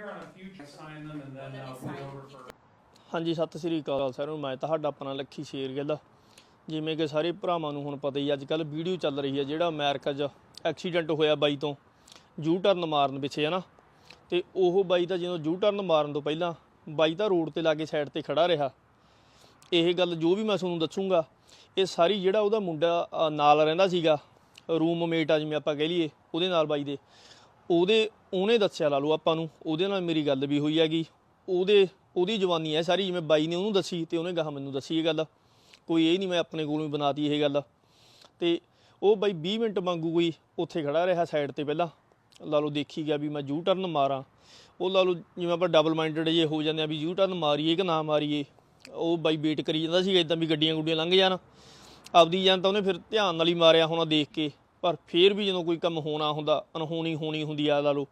here on a future, sign them and then uh, we'll go over for. ਹਾਂਜੀ ਸਤਿ ਸ੍ਰੀ ਅਕਾਲ ਸਾਰਿਆਂ ਨੂੰ। ਮੈਂ ਤੁਹਾਡਾ ਆਪਣਾ ਲੱਖੀ ਸ਼ੇਰਗਿੱਲ ਜਿਵੇਂ ਕਿ ਸਾਰੇ ਭਰਾਵਾਂ ਨੂੰ ਹੁਣ ਪਤਾ ਹੀ ਅੱਜ ਕੱਲ ਵੀਡੀਓ ਚੱਲ ਰਹੀ ਹੈ ਜਿਹੜਾ ਅਮਰੀਕਾ 'ਚ ਐਕਸੀਡੈਂਟ ਹੋਇਆ ਬਾਈ ਤੋਂ ਯੂ ਟਰਨ ਮਾਰਨ ਪਿੱਛੇ ਹੈ ਨਾ ਤੇ ਉਹ ਬਾਈ ਤਾਂ ਜਦੋਂ ਯੂ ਟਰਨ ਮਾਰਨ ਤੋਂ ਪਹਿਲਾਂ ਬਾਈ ਤਾਂ ਰੋਡ ਤੇ ਲਾਗੇ ਸਾਈਡ ਤੇ ਖੜਾ ਰਿਹਾ। ਇਹ ਗੱਲ ਜੋ ਵੀ ਮੈਂ ਤੁਹਾਨੂੰ ਦੱਸੂਗਾ ਇਹ ਸਾਰੀ ਜਿਹੜਾ ਉਹਦਾ ਮੁੰਡਾ ਅ, ਨਾਲ ਰਹਿੰਦਾ ਸੀਗਾ ਰੂਮਮੇਟ ਆ ਜਿਵੇਂ ਆਪਾਂ ਕਹਿ ਲਈਏ ਉਹਦੇ ਨਾਲ ਬਾਈ ਦੇ। ਉਹਦੇ, ਉਹਨੇ ਦੱਸਿਆ ਲਾ ਲਓ ਆਪਾਂ ਨੂੰ, ਉਹਦੇ ਨਾਲ ਮੇਰੀ ਗੱਲ ਵੀ ਹੋਈ ਹੈਗੀ। ਉਹਦੇ, ਉਹਦੀ ਜਵਾਨੀ ਹੈ ਸਾਰੀ, ਜਿਵੇਂ ਬਾਈ ਨੇ ਉਹਨੂੰ ਦੱਸੀ ਤੇ ਉਹਨੇ ਗਾਹ ਮੈਨੂੰ ਦੱਸੀ ਇਹ ਗੱਲ। ਕੋਈ ਇਹ ਨਹੀਂ ਮੈਂ ਆਪਣੇ ਕੋਲੋਂ ਹੀ ਬਣਾਤੀ ਇਹ ਗੱਲ। ਤੇ ਉਹ ਬਾਈ 20 ਮਿੰਟ ਮੰਗੂ ਕੋਈ ਉੱਥੇ ਖੜਾ ਰਿਹਾ ਸਾਈਡ ਤੇ ਪਹਿਲਾਂ। ਲਾ ਲਓ ਦੇਖੀ ਗਿਆ ਵੀ ਮੈਂ ਯੂ ਟਰਨ ਮਾਰਾਂ। ਉਹ ਲਾ ਲਓ ਜਿਵੇਂ ਆਪਾਂ ਡਬਲ ਮਾਈਂਡਡ ਜੇ ਹੋ ਜਾਂਦੇ ਆ ਵੀ ਯੂ ਟਰਨ ਮਾਰੀਏ ਕਿ ਨਾ ਮਾਰੀਏ। ਉਹ ਬਾਈ ਵੇਟ ਕਰੀ ਜਾਂਦਾ ਸੀ ਇਦਾਂ ਵੀ ਗੱਡੀਆਂ ਗੁੱਡੀਆਂ ਲੰਘ ਜਾਣ। ਆਪਦੀ ਜਾਨ ਤਾਂ ਉਹਨੇ ਫਿਰ ਧਿਆਨ ਨਾਲ ਹੀ ਮਾਰਿਆ ਹੋਣਾ ਦੇਖ ਕੇ। ਪਰ ਫਿਰ ਵੀ ਜਦੋਂ ਕੋਈ ਕੰਮ ਹੋਣਾ ਹੁੰਦਾ ਅਨਹੋਣੀ ਹੋਣੀ ਹੁੰਦੀ ਆ ਲਾ ਲਓ,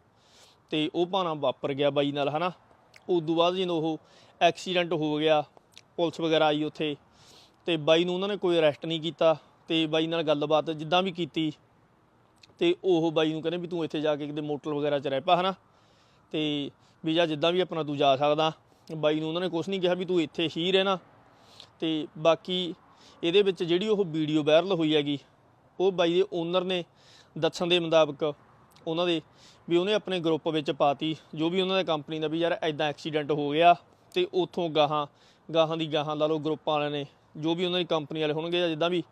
ਤੇ ਉਹ ਭਾਣਾ ਵਾਪਰ ਗਿਆ ਬਾਈ ਨਾਲ, ਹਨਾ? ਉਸ ਤੋਂ ਬਾਅਦ ਜਦੋਂ ਉਹ ਐਕਸੀਡੈਂਟ ਹੋ ਗਿਆ, ਪੁਲਿਸ ਵਗੈਰਾ ਆਈ ਉੱਥੇ, ਤੇ ਬਾਈ ਨੂੰ ਉਹਨਾਂ ਨੇ ਕੋਈ ਅਰੈਸਟ ਨਹੀਂ ਕੀਤਾ, ਤੇ ਬਾਈ ਨਾਲ ਗੱਲਬਾਤ ਜਿੱਦਾਂ ਵੀ ਕੀਤੀ, ਤੇ ਉਹ ਬਾਈ ਨੂੰ ਕਹਿੰਦੇ ਵੀ ਤੂੰ ਇੱਥੇ ਜਾ ਕੇ ਕਿਤੇ ਮੋਟਰ ਵਗੈਰਾ 'ਚ ਰਹਿ ਪਾ, ਹਨਾ? ਤੇ ਵੀ ਜਾਂ ਜਿੱਦਾਂ ਵੀ ਆਪਣਾ ਤੂੰ ਜਾ ਸਕਦਾ। ਬਾਈ ਨੂੰ ਉਹਨਾਂ ਨੇ ਕੁਝ ਨਹੀਂ ਕਿਹਾ ਵੀ ਤੂੰ ਇੱਥੇ ਹੀ ਰਹਿਣਾ। ਤੇ ਬਾਕੀ ਇਹਦੇ ਵਿੱਚ ਜਿਹੜੀ ਉਹ ਵੀਡੀਓ ਵਾਇਰਲ ਹੋਈ ਹੈਗੀ ਉਹ ਬਾਈ ਦੇ ਓਨਰ ਨੇ ਦੱਸਣ ਦੇ ਮੁਤਾਬਕ ਉਹਨਾਂ ਦੇ ਵੀ ਉਹਨੇ ਆਪਣੇ ਗਰੁੱਪ ਵਿੱਚ ਪਾਤੀ, ਜੋ ਵੀ ਉਹਨਾਂ ਦੇ ਕੰਪਨੀ ਦਾ ਵੀ ਯਾਰ ਐਦਾਂ ਐਕਸੀਡੈਂਟ ਹੋ ਗਿਆ ਤੇ ਉਥੋਂ ਗਾਹਾਂ ਗਾਹਾਂ ਦੀ ਗਾਹਾਂ ਲਾ ਲਓ ਗਰੁੱਪ ਵਾਲਿਆਂ ਨੇ, ਜੋ ਵੀ ਉਹਨਾਂ ਦੀ ਕੰਪਨੀ ਵਾਲੇ ਹੋਣਗੇ ਜਾਂ ਜਿੱਦਾਂ ਵੀ,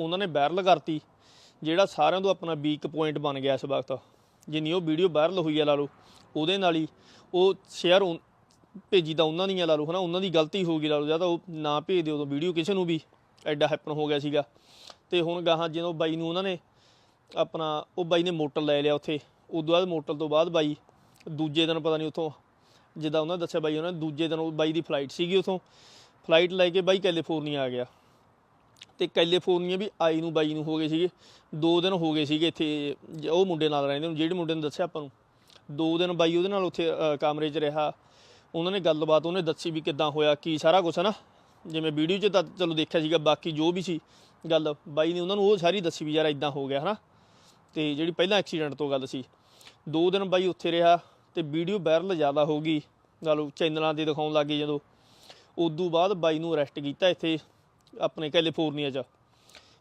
ਉਹਨਾਂ ਨੇ ਵਾਇਰਲ ਕਰਤੀ, ਜਿਹੜਾ ਸਾਰਿਆਂ ਤੋਂ ਆਪਣਾ ਵੀਕ ਪੁਆਇੰਟ ਬਣ ਗਿਆ ਇਸ ਵਕਤ। ਜਿੰਨੀ ਉਹ ਵੀਡੀਓ ਵਾਇਰਲ ਹੋਈ ਆ ਲਾ ਲਓ, ਉਹਦੇ ਨਾਲ ਹੀ ਉਹ ਸ਼ੇਅਰ ਭੇਜੀ ਤਾਂ ਉਹਨਾਂ ਦੀਆਂ ਲਾ ਲਓ, ਹਨਾ, ਉਹਨਾਂ ਦੀ ਗਲਤੀ ਹੋ ਗਈ ਲਾ ਲਓ, ਜਾਂ ਤਾਂ ਉਹ ਨਾ ਭੇਜ ਦਿਓ ਉਦੋਂ ਵੀਡੀਓ ਕਿਸੇ ਨੂੰ ਵੀ ਐਡਾ ਹੈਪਨ ਹੋ ਗਿਆ ਸੀਗਾ। ਤੇ ਹੁਣ ਗਾਹਾਂ ਜਦੋਂ ਬਾਈ ਨੂੰ ਉਹਨਾਂ ਨੇ ਆਪਣਾ ਉਹ ਬਾਈ ਨੇ ਮੋਟਰ ਲੈ ਲਿਆ ਉੱਥੇ ਉਦੋਂ ਬਾਅਦ ਮੋਟਰ ਤੋਂ ਬਾਅਦ ਬਾਈ ਦੂਜੇ ਦਿਨ ਪਤਾ ਨਹੀਂ ਉੱਥੋਂ ਜਿੱਦਾਂ ਉਹਨਾਂ ਨੇ ਦੱਸਿਆ ਬਾਈ ਉਹਨਾਂ ਨੇ ਦੂਜੇ ਦਿਨ ਉਹ ਬਾਈ ਦੀ ਫਲਾਈਟ ਸੀਗੀ ਉੱਥੋਂ ਫਲਾਈਟ ਲੈ ਕੇ ਬਾਈ ਕੈਲੀਫੋਰਨੀਆ ਆ ਗਿਆ। ਤੇ ਕੈਲੀਫੋਰਨੀਆ ਵੀ ਆਈ ਨੂੰ ਬਾਈ ਨੂੰ ਹੋ ਗਏ ਸੀਗੇ ਦੋ ਦਿਨ ਹੋ ਗਏ ਸੀਗੇ ਇੱਥੇ ਉਹ ਮੁੰਡੇ ਨਾਲ ਰਹਿੰਦੇ ਨੂੰ ਜਿਹੜੇ ਮੁੰਡੇ ਨੇ ਦੱਸਿਆ ਆਪਾਂ ਨੂੰ ਦੋ ਦਿਨ ਬਾਈ ਉਹਦੇ ਨਾਲ ਉੱਥੇ ਅ, ਕਮਰੇ 'ਚ ਰਿਹਾ ਉਹਨਾਂ ਨੇ ਗੱਲਬਾਤ ਉਹਨੇ ਦੱਸੀ ਵੀ ਕਿੱਦਾਂ ਹੋਇਆ ਕੀ ਸਾਰਾ ਕੁਝ ਹੈ ਨਾ ਜਿਵੇਂ ਵੀਡੀਓ 'ਚ ਤਾਂ ਚਲੋ ਦੇਖਿਆ ਸੀਗਾ, ਬਾਕੀ ਜੋ ਵੀ ਸੀ ਗੱਲ, ਬਾਈ ਨੇ ਉਹਨਾਂ ਨੂੰ ਉਹ ਸਾਰੀ ਦੱਸੀ ਵੀ ਯਾਰ ਇਦਾਂ ਹੋ ਗਿਆ, ਹਨਾ? ਤੇ ਜਿਹੜੀ ਪਹਿਲਾਂ ਐਕਸੀਡੈਂਟ ਤੋਂ ਗੱਲ ਸੀ, ਦੋ ਦਿਨ ਬਾਈ ਉੱਥੇ ਰਿਹਾ ਤੇ ਵੀਡੀਓ ਵਾਇਰਲ ਜ਼ਿਆਦਾ ਹੋ ਗਈ ਗੱਲ ਚੈਨਲਾਂ ਤੇ ਦਿਖਾਉਣ ਲੱਗੇ ਜਦੋਂ। ਉਦੋਂ ਬਾਅਦ ਬਾਈ ਨੂੰ ਅਰੈਸਟ ਕੀਤਾ ਇੱਥੇ, ਆਪਣੇ ਕੈਲੀਫੋਰਨੀਆ 'ਚ।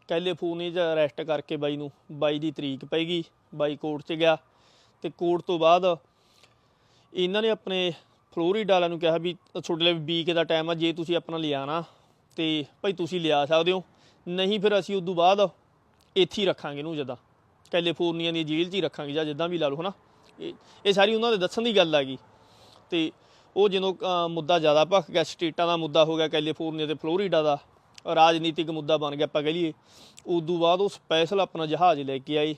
ਕੈਲੀਫੋਰਨੀਆ 'ਚ ਅਰੈਸਟ ਕਰਕੇ ਬਾਈ ਨੂੰ, ਬਾਈ ਦੀ ਤਰੀਕ ਪੈ ਗਈ, ਬਾਈ ਕੋਰਟ 'ਚ ਗਿਆ। ਤੇ ਕੋਰਟ ਤੋਂ ਬਾਅਦ ਇਹਨਾਂ ਨੇ ਆਪਣੇ ਫਲੋਰੀਡਾ ਵਾਲਿਆਂ ਨੂੰ ਕਿਹਾ ਵੀ ਤੁਹਾਡੇ ਲਈ ਵੀਕ ਦਾ ਟਾਈਮ ਆ, ਜੇ ਤੁਸੀਂ ਆਪਣਾ ਲਿਆਣਾ ਤੇ ਭਾਈ ਤੁਸੀਂ ਲਿਆ ਸਕਦੇ ਹੋ। ਨਹੀਂ ਫਿਰ ਅਸੀਂ ਉਦੋਂ ਬਾਅਦ ਇੱਥੇ ਹੀ ਰੱਖਾਂਗੇ ਇਹਨੂੰ ਜਦਾਂ। ਕੈਲੀਫੋਰਨੀਆ ਦੀ ਜੇਲ੍ਹ 'ਚ ਹੀ ਰੱਖਾਂਗੇ ਜਾਂ ਜਿੱਦਾਂ ਵੀ ਲਾ ਲਓ, ਹਨਾ। ਇਹ ਇਹ ਸਾਰੀ ਉਹਨਾਂ ਦੇ ਦੱਸਣ ਦੀ ਗੱਲ ਹੈਗੀ। ਤੇ ਉਹ ਜਦੋਂ ਮੁੱਦਾ ਜ਼ਿਆਦਾ ਭਖ ਗਿਆ, ਸਟੇਟਾਂ ਦਾ ਮੁੱਦਾ ਹੋ ਗਿਆ ਕੈਲੀਫੋਰਨੀਆ ਤੇ ਫਲੋਰੀਡਾ ਦਾ ਰਾਜਨੀਤਿਕ ਮੁੱਦਾ ਬਣ ਗਿਆ, ਆਪਾਂ ਕਹ ਲਈਏ, ਉਦੋਂ ਬਾਅਦ ਉਹ ਸਪੈਸ਼ਲ ਆਪਣਾ ਜਹਾਜ਼ ਲੈ ਕੇ ਆਏ।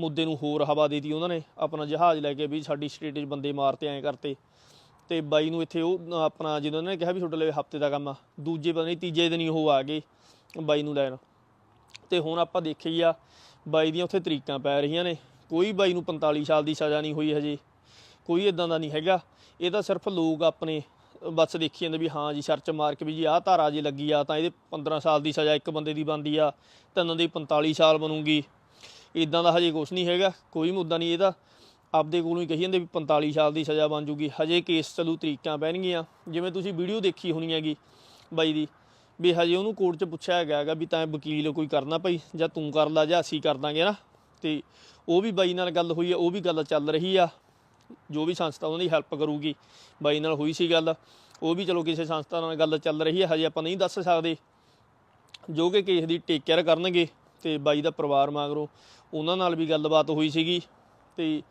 ਮੁੱਦੇ ਨੂੰ ਹੋਰ ਹਵਾ ਦੇਤੀ ਉਹਨਾਂ ਨੇ, ਆਪਣਾ ਜਹਾਜ਼ ਲੈ ਕੇ ਵੀ ਸਾਡੀ ਸਟੇਟ 'ਚ ਬੰਦੇ ਮਾਰਤੇ ਐਂ ਕਰਤੇ। ਤੇ ਬਾਈ ਨੂੰ ਇੱਥੇ ਉਹ ਆਪਣਾ ਜਦੋਂ ਉਹਨਾਂ ਨੇ ਕਿਹਾ ਵੀ ਤੁਹਾਡੇ ਲਈ ਹਫ਼ਤੇ ਦਾ ਕੰਮ ਆ। ਦੂਜੇ ਪਤਾ ਨਹੀਂ ਤੀਜੇ ਦਿਨ ਹੀ ਉਹ ਆ ਗਏ ਬਾਈ ਨੂੰ ਲੈਣ। ਤੇ ਹੁਣ ਆਪਾਂ ਦੇਖੀ ਆ, ਬਾਈ ਦੀਆਂ ਉੱਥੇ ਤਰੀਕਾਂ ਪੈ ਰਹੀਆਂ ਨੇ। ਕੋਈ ਬਾਈ ਨੂੰ 45 ਸਾਲ ਦੀ ਸਜ਼ਾ ਨਹੀਂ ਹੋਈ ਹਜੇ। ਕੋਈ ਇਦਾਂ ਦਾ ਨਹੀਂ ਹੈਗਾ। ਇਹ ਤਾਂ ਸਿਰਫ ਲੋਕ ਆਪਣੇ ਬਸ ਦੇਖੀ ਜਾਂਦੇ ਵੀ ਹਾਂ ਜੀ, ਸਰਚ ਮਾਰ ਕੇ ਵੀ ਜੀ ਆਹ ਧਾਰਾ ਜੇ ਲੱਗੀ ਆ ਤਾਂ ਇਹਦੇ 15 ਸਾਲ ਦੀ ਸਜ਼ਾ ਇੱਕ ਬੰਦੇ ਦੀ ਬਣਦੀ ਆ ਤਿੰਨ ਦੀ 45 ਸਾਲ ਬਣੂਗੀ। ਇਦਾਂ ਦਾ ਹਜੇ ਕੁਝ ਨਹੀਂ ਹੈਗਾ। ਕੋਈ ਮੁੱਦਾ ਨਹੀਂ ਇਹਦਾ। ਆਪਦੇ ਕੋਲੋਂ ਹੀ ਕਹੀ ਜਾਂਦੇ ਵੀ 45 ਸਾਲ ਦੀ ਸਜ਼ਾ ਬਣ ਜੂਗੀ। ਹਜੇ ਕੇਸ ਚੱਲੂ, ਤਰੀਕਾਂ ਪੈਣਗੀਆਂ। ਜਿਵੇਂ ਤੁਸੀਂ ਵੀਡੀਓ ਦੇਖੀ ਹੋਣੀ ਹੈਗੀ ਬਾਈ ਦੀ, ਵੀ ਹਜੇ ਉਹਨੂੰ ਕੋਰਟ 'ਚ ਪੁੱਛਿਆ ਹੈਗਾ ਹੈਗਾ ਵੀ ਤਾਂ ਵਕੀਲ ਕੋਈ ਕਰਨਾ ਭਾਈ, ਜਾਂ ਤੂੰ ਕਰ ਲਾ ਜਾਂ ਅਸੀਂ ਕਰ ਦਾਂਗੇ ਨਾ। ਤੇ ਉਹ ਵੀ ਬਾਈ ਨਾਲ ਗੱਲ ਹੋਈ ਆ, ਉਹ ਵੀ ਗੱਲ ਚੱਲ ਰਹੀ ਆ। ਜੋ ਵੀ ਸੰਸਥਾ ਉਹਨਾਂ ਦੀ ਹੈਲਪ ਕਰੂਗੀ, ਬਾਈ ਨਾਲ ਹੋਈ ਸੀ ਗੱਲ। ਉਹ ਵੀ ਚਲੋ ਕਿਸੇ ਸੰਸਥਾ ਨਾਲ ਗੱਲ ਚੱਲ ਰਹੀ ਹੈ ਹਜੇ ਆਪਾਂ ਨਹੀਂ ਦੱਸ ਸਕਦੇ। ਜੋ ਕਿ ਕੇਸ ਦੀ ਟੇਕ ਕੇਅਰ ਕਰਨਗੇ, ਤੇ ਬਾਈ ਦਾ ਪਰਿਵਾਰ ਮਗਰੋਂ ਉਹਨਾਂ ਨਾਲ ਵੀ ਗੱਲਬਾਤ ਹੋਈ ਸੀਗੀ। ਤੇ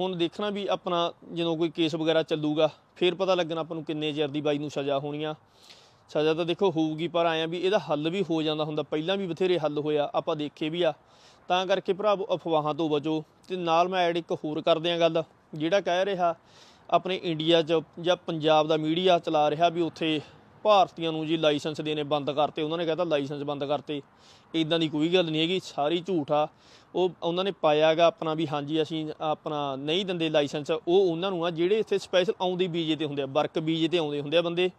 ਹੁਣ ਦੇਖਣਾ ਵੀ ਆਪਣਾ ਜਦੋਂ ਕੋਈ ਕੇਸ ਵਗੈਰਾ ਚੱਲੂਗਾ, ਫਿਰ ਪਤਾ ਲੱਗਣਾ ਆਪਾਂ ਨੂੰ ਕਿੰਨੇ ਚਿਰ ਦੀ ਬਾਈ ਨੂੰ ਸਜ਼ਾ ਹੋਣੀ ਆ। ਸਜ਼ਾ ਤਾਂ ਦੇਖੋ ਹੋਊਗੀ, ਪਰ ਆਇਆ ਵੀ ਇਹਦਾ ਹੱਲ ਵੀ ਹੋ ਜਾਂਦਾ ਹੁੰਦਾ। ਪਹਿਲਾਂ ਵੀ ਬਥੇਰੇ ਹੱਲ ਹੋਇਆ ਆਪਾਂ ਦੇਖੇ ਵੀ ਆ। ਤਾਂ ਕਰਕੇ ਭਰਾਵੋ ਅਫਵਾਹਾਂ ਤੋਂ ਬਚੋ। ਤੇ ਨਾਲ ਮੈਂ ਐਡ ਇੱਕ ਹੋਰ ਕਰਦੇ ਆ ਗੱਲ, ਜਿਹੜਾ ਕਹਿ ਰਿਹਾ ਆਪਣੇ ਇੰਡੀਆ 'ਚ ਜਾਂ ਪੰਜਾਬ ਦਾ ਮੀਡੀਆ ਚਲਾ ਰਿਹਾ ਵੀ ਉੱਥੇ ਭਾਰਤੀਆਂ ਨੂੰ ਜੀ ਲਾਇਸੈਂਸ ਦੇਣੇ ਬੰਦ ਕਰਤੇ, ਉਹਨਾਂ ਨੇ ਕਹਿੰਦਾ ਲਾਇਸੈਂਸ ਬੰਦ ਕਰਤੇ। ਇਦਾਂ ਦੀ ਕੋਈ ਗੱਲ ਨਹੀਂ ਹੈਗੀ, ਸਾਰੀ ਝੂਠ ਆ। ਉਹ, ਉਹਨਾਂ ਨੇ ਪਾਇਆਗਾ ਆਪਣਾ ਵੀ ਹਾਂਜੀ, ਅਸੀਂ ਆਪਣਾ ਨਹੀਂ ਦਿੰਦੇ ਲਾਇਸੈਂਸ। ਉਹ ਉਹਨਾਂ ਨੂੰ ਆ, ਜਿਹੜੇ ਇੱਥੇ ਸਪੈਸ਼ਲ ਆਉਂਦੇ ਵੀਜ਼ੇ ਤੇ ਹੁੰਦੇ ਆ, ਵਰਕ ਵੀਜ਼ੇ ਤੇ ਆਉਂਦੇ ਹੁੰਦੇ ਆ ਬੰਦੇ।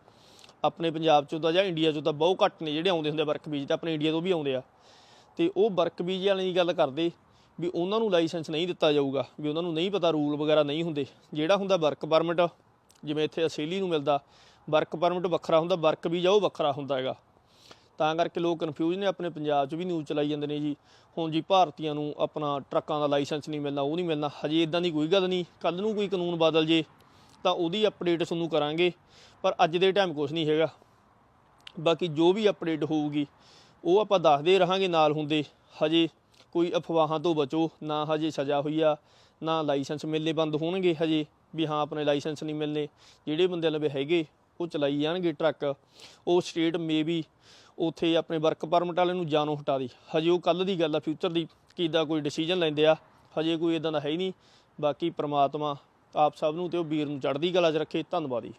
ਆਪਣੇ ਪੰਜਾਬ ਚੋਂ ਤਾਂ ਜਾਂ ਇੰਡੀਆ ਚੋਂ ਤਾਂ ਬਹੁਤ ਘੱਟ ਨੇ ਜਿਹੜੇ ਆਉਂਦੇ ਹੁੰਦੇ ਵਰਕ ਵੀਜ਼ੇ ਤੇ, ਆਪਣੇ ਇੰਡੀਆ ਤੋਂ ਵੀ ਆਉਂਦੇ ਆ। ਤੇ ਉਹ ਵਰਕ ਵੀਜ਼ੇ ਵਾਲਿਆਂ ਦੀ ਗੱਲ ਕਰਦੇ ਵੀ ਉਹਨਾਂ ਨੂੰ ਲਾਇਸੈਂਸ ਨਹੀਂ ਦਿੱਤਾ ਜਾਊਗਾ, ਵੀ ਉਹਨਾਂ ਨੂੰ ਨਹੀਂ ਪਤਾ ਰੂਲ ਵਗੈਰਾ ਨਹੀਂ ਹੁੰਦੇ। ਜਿਹੜਾ ਹੁੰਦਾ ਵਰਕ ਪਰਮਿਟ, ਜਿਵੇਂ ਇੱਥੇ ਅਸੇਲੀ ਨੂੰ ਮਿਲਦਾ ਵਰਕ ਪਰਮਿਟ ਵੱਖਰਾ ਹੁੰਦਾ, ਵਰਕ ਵੀਜ਼ਾ ਉਹ ਵੱਖਰਾ ਹੁੰਦਾ ਹੈਗਾ। ਤਾਂ ਕਰਕੇ ਲੋਕ ਕਨਫਿਊਜ਼ ਨੇ, ਆਪਣੇ ਪੰਜਾਬ 'ਚ ਵੀ ਨਿਊਜ਼ ਚਲਾਈ ਜਾਂਦੇ ਨੇ ਜੀ। ਹੁਣ ਜੀ ਭਾਰਤੀਆਂ ਨੂੰ ਆਪਣਾ ਟਰੱਕਾਂ ਦਾ ਲਾਇਸੈਂਸ ਨਹੀਂ ਮਿਲਣਾ, ਉਹ ਨਹੀਂ ਮਿਲਣਾ, ਹਜੇ ਇਦਾਂ ਦੀ ਕੋਈ ਗੱਲ ਨਹੀਂ। ਕੱਲ ਨੂੰ ਕੋਈ ਕਾਨੂੰਨ ਬਦਲ ਜੇ, ਤਾਂ ਉਹਦੀ ਅਪਡੇਟ ਤੁਹਾਨੂੰ ਕਰਾਂਗੇ। ਪਰ ਅੱਜ ਦੇ ਟਾਈਮ ਕੁਝ ਨਹੀਂ ਹੈਗਾ। ਬਾਕੀ ਜੋ ਵੀ ਅਪਡੇਟ ਹੋਊਗੀ, ਉਹ ਆਪਾਂ ਦੱਸਦੇ ਰਹਾਂਗੇ ਨਾਲ ਹੁੰਦੇ। ਹਜੇ ਕੋਈ ਅਫਵਾਹਾਂ ਤੋਂ ਬਚੋ, ਨਾ ਹਜੇ ਸਜ਼ਾ ਹੋਈ ਆ, ਨਾ ਲਾਇਸੈਂਸ ਮਿਲਨੇ ਬੰਦ ਹੋਣਗੇ ਹਜੇ। ਵੀ ਹਾਂ, ਆਪਣੇ ਲਾਇਸੈਂਸ ਨਹੀਂ ਮਿਲਨੇ ਜਿਹੜੇ ਬੰਦੇ ਲਵੇ ਹੈਗੇ ਉਹ ਚਲਾਈ ਜਾਣਗੇ ਟਰੱਕ, ਉਹ ਸਟੇਟ ਮੇਬੀ ਉਥੇ ਆਪਣੇ ਵਰਕ ਪਰਮਿਟ ਵਾਲੇ ਨੂੰ ਜਾਨੋਂ ਹਟਾ ਦੀ। ਹਜੇ ਉਹ ਕੱਲ ਦੀ ਗੱਲ ਆ ਫਿਊਚਰ ਦੀ ਕਿਦਾਂ ਕੋਈ ਡਿਸੀਜਨ ਲੈਂਦੇ ਆ, ਹਜੇ ਕੋਈ ਇਦਾਂ ਦਾ ਹੈ ਹੀ ਨਹੀਂ। ਬਾਕੀ ਪ੍ਰਮਾਤਮਾ ਆਪ ਸਭ ਨੂੰ ਤੇ ਉਹ ਵੀਰ ਨੂੰ ਚੜ੍ਹਦੀ ਕਲਾ 'ਚ ਰੱਖੇ। ਧੰਨਵਾਦ ਜੀ।